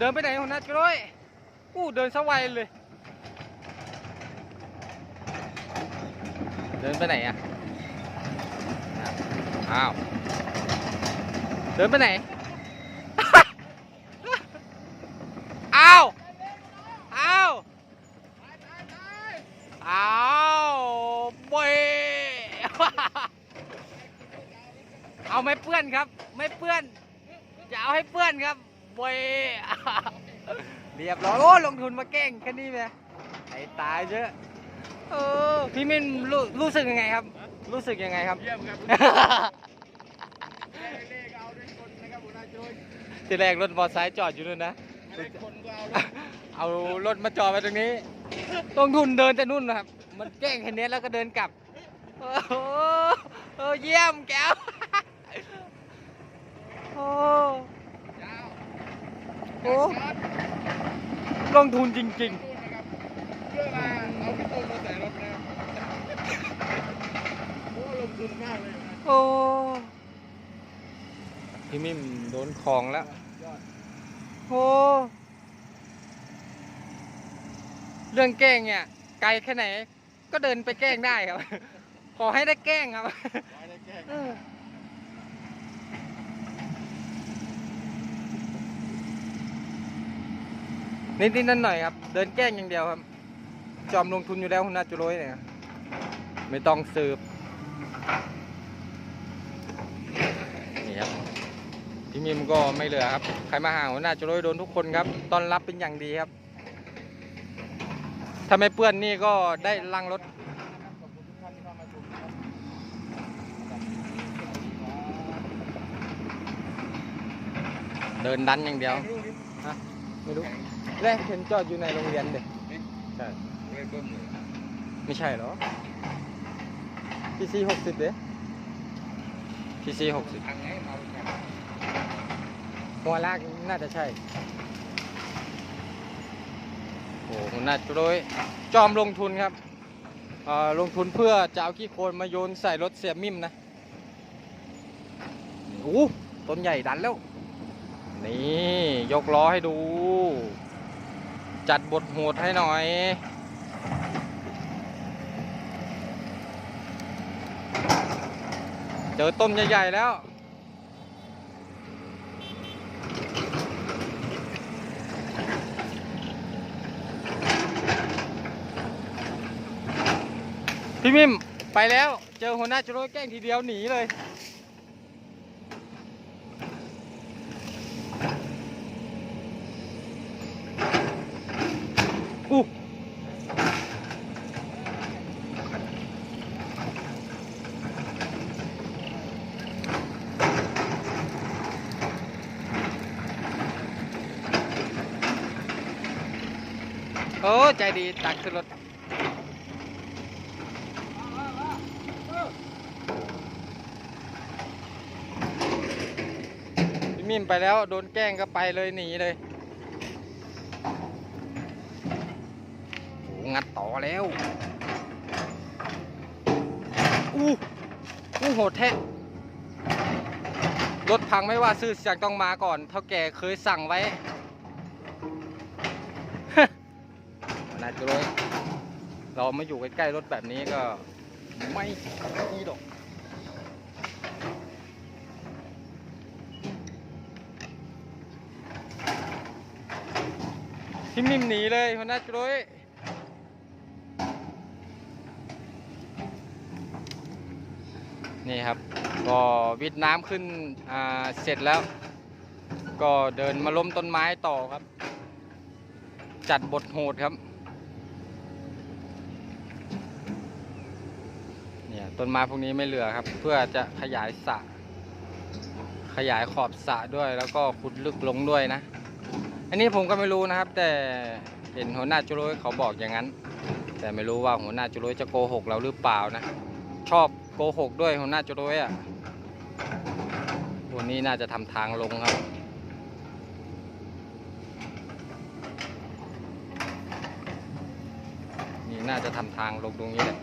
เดินไปไหนหัวหน้าจุ้ยอู้เดินสวัยเลย เดินไปไหนอะ อ้าว เดินไปไหน อ้าว อ้าว อ้าวเบยเอาไม่เปื้อนครับ ไม่เปื้อน จะเอาให้เปื้อนครับเบย เรียบร้อยโอ้ลงทุนมาเก่งแค่นี้ไหมไอ้ตายเยอะเออพี่มินรู้รู้สึกยังไงครับ รู้สึกยังไงครับ เยี่ยมครับเลขเอาด้วยคนนะครับหัวหน้าโจ้ยทีแรกรถมอเตอร์ไซค์จอดอยู่นู่นนะเลขคนก็เอาด้วยเอารถมาจอดไว้ตรงนี้ลงทุนเดินแต่นู่นนะครับ มันแกล้งแค่นี้แล้วก็เดินกลับโอ้โหเออเยี่ยมแก้วโอ้ยาวโอ้ครับ ลงทุนจริงนู่นนะครับเพื่อมาเอาพี่ต้นมาใส่รถนะครับโอ้ลงทุนมากเลยนะๆ โอ้พี่มิมโดนของแล้ว ยอดโอ้เรื่องแกล้งเนี่ย ไกลแค่ไหน ก็เดินไปแกล้งได้ครับ ขอให้ได้แกล้งครับ ไว้ได้แก้เออ นิดนิดนั่นหน่อยครับ เดินแกล้งอย่างเดียวครับ จอมลงทุนอยู่แล้วคุณนาจุโรยเนี่ยไม่ต้องสืบนี่ครับพี่มิมก็ไม่เหลือครับ ใครมาหาหัวหน้าจุโรยโดนทุกคนครับต้อนรับเป็นอย่างดีครับถ้าไม่เปื้อนนี่ก็ได้ลังรถขอบคุณทุกท่านที่เข้ามาชมนะครับเดินดันอย่างเดียวไม่รู้ แรกเห็นจอดอยู่ในโรงเรียนเด็กใช่เลขเบิ้มเลยไม่ใช่เหรอพีซีหกสิบเด้พีซีหกสิบทางไหนเอาไปแข่งหัวลากน่าจะใช่โอ้โหน่าจะโดยจอมลงทุนครับเอ่อลงทุนเพื่อจะเอาขี้โคลนมาโยนใส่รถเสียมิมนะโอ้ต้นใหญ่ดันแล้ว นี่ ยกล้อให้ดู จัดบทโหดให้หน่อย เจอต้นใหญ่ๆแล้ว พี่มิมไปแล้ว เจอหัวหน้าจรวดแกล้งทีเดียวหนีเลย ใจดีตักขึ้นรถพี่มิมไปแล้วโดนแกล้งก็ไปเลยหนีเลยโหงัดต่อแล้วอู้อู้โหดแท้รถพังไม่ว่าซื้อเสียงต้องมาก่อน เท่าแก่เคยสั่งไว้ น่าจะเลยเราไมาอยู่ใกล้ๆรถแบบนี้ก็ไม่ดีหรอกพี่มิมหนีเลยหัวหน้าจุ้ยนี่ครับ ก็วิดน้ำขึ้นเสร็จแล้ว ก็เดินมาล้มต้นไม้ต่อครับ จัดบทโหดครับ เนี่ย ต้นไม้พวกนี้ไม่เหลือครับ เพื่อจะขยายสระขยายขอบสระด้วย แล้วก็ขุดลึกลงด้วยนะ อันนี้ผมก็ไม่รู้นะครับ แต่เห็นหัวหน้าจุโรยเขาบอกอย่างนั้น แต่ไม่รู้ว่าหัวหน้าจุโรยจะโกหกเราหรือเปล่านะ ชอบโกหกด้วยหัวหน้าจุโรยอะวันนี้น่าจะทำทางลงครับนี่น่าจะทำทางลงตรงนี้แหละ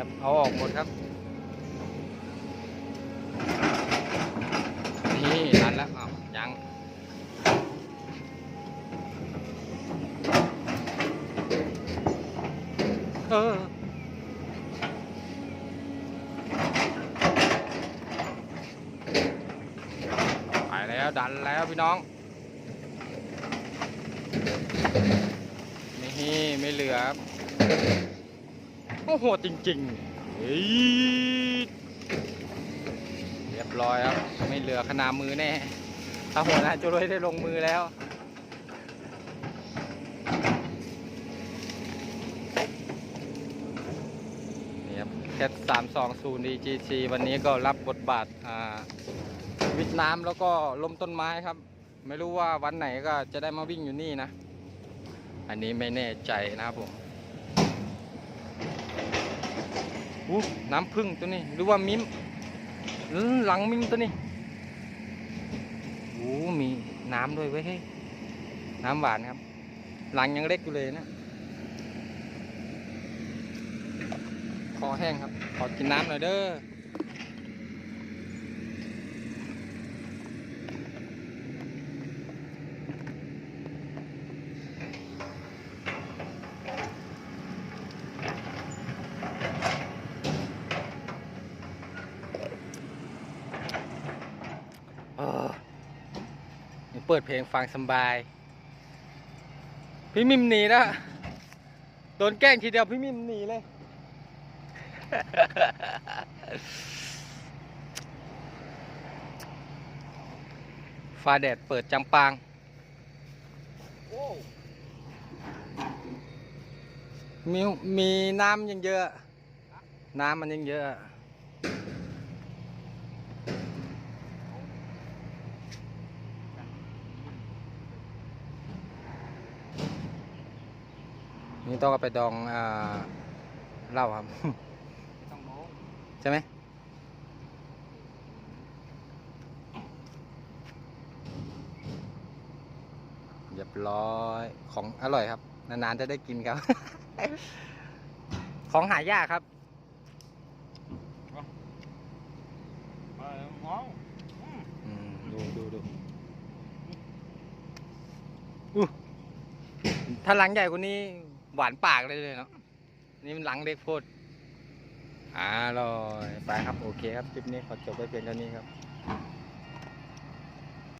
ครับ เอาออกหมดครับ นี่รันแล้วอ้าวยัง เออไปแล้วดันแล้วพี่น้อง นี่ไม่เหลือครับ โอ้โหจริงๆเฮ้ยเรียบร้อยครับ ไม่เหลือขนามือแน่ ถ้าหัวหน้าจะรวยได้ลงมือแล้วนี่ครับแคทสามสองศูนย์ DGC วันนี้ก็รับบทบาทอ่าวิทย์น้ำแล้วก็ล้มต้นไม้ครับ ไม่รู้ว่าวันไหนก็จะได้มาวิ่งอยู่นี่นะ อันนี้ไม่แน่ใจนะครับผม อู้น้ำพึ่งตัวนี้ หรือว่ามิมหรือหลังมิมตัวนี้โอ้มีน้ำด้วยเว้ยเฮ้ยน้ำหวานครับ หลังยังเล็กอยู่เลยนะ คอแห้งครับ ขอกินน้ำหน่อยเด้อ เปิดเพลงฟังสบาย พี่มิมหนีนะโดนแกล้งทีเดียวพี่มิมหนีเลย ฟ้าแดดเปิดจำปางมีมีน้ำยังเยอะ น้ำมันยังเยอะ นี่ต้องเอาไปดองอ่าเหล้าครับต้องโม้ใช่ไหมเรียบร้อยของอร่อยครับ นานๆจะได้กินครับ ของหายากครับไปเมาอืมอืมดูดูดูอู้ถ้าหลังใหญ่กว่านี้ หวานปากเลยเลยเนาะนี่มันหลังเล็กโพดอร่อยไปครับโอเคครับคลิปนี้ขอจบไปเพียงเท่านี้ครับ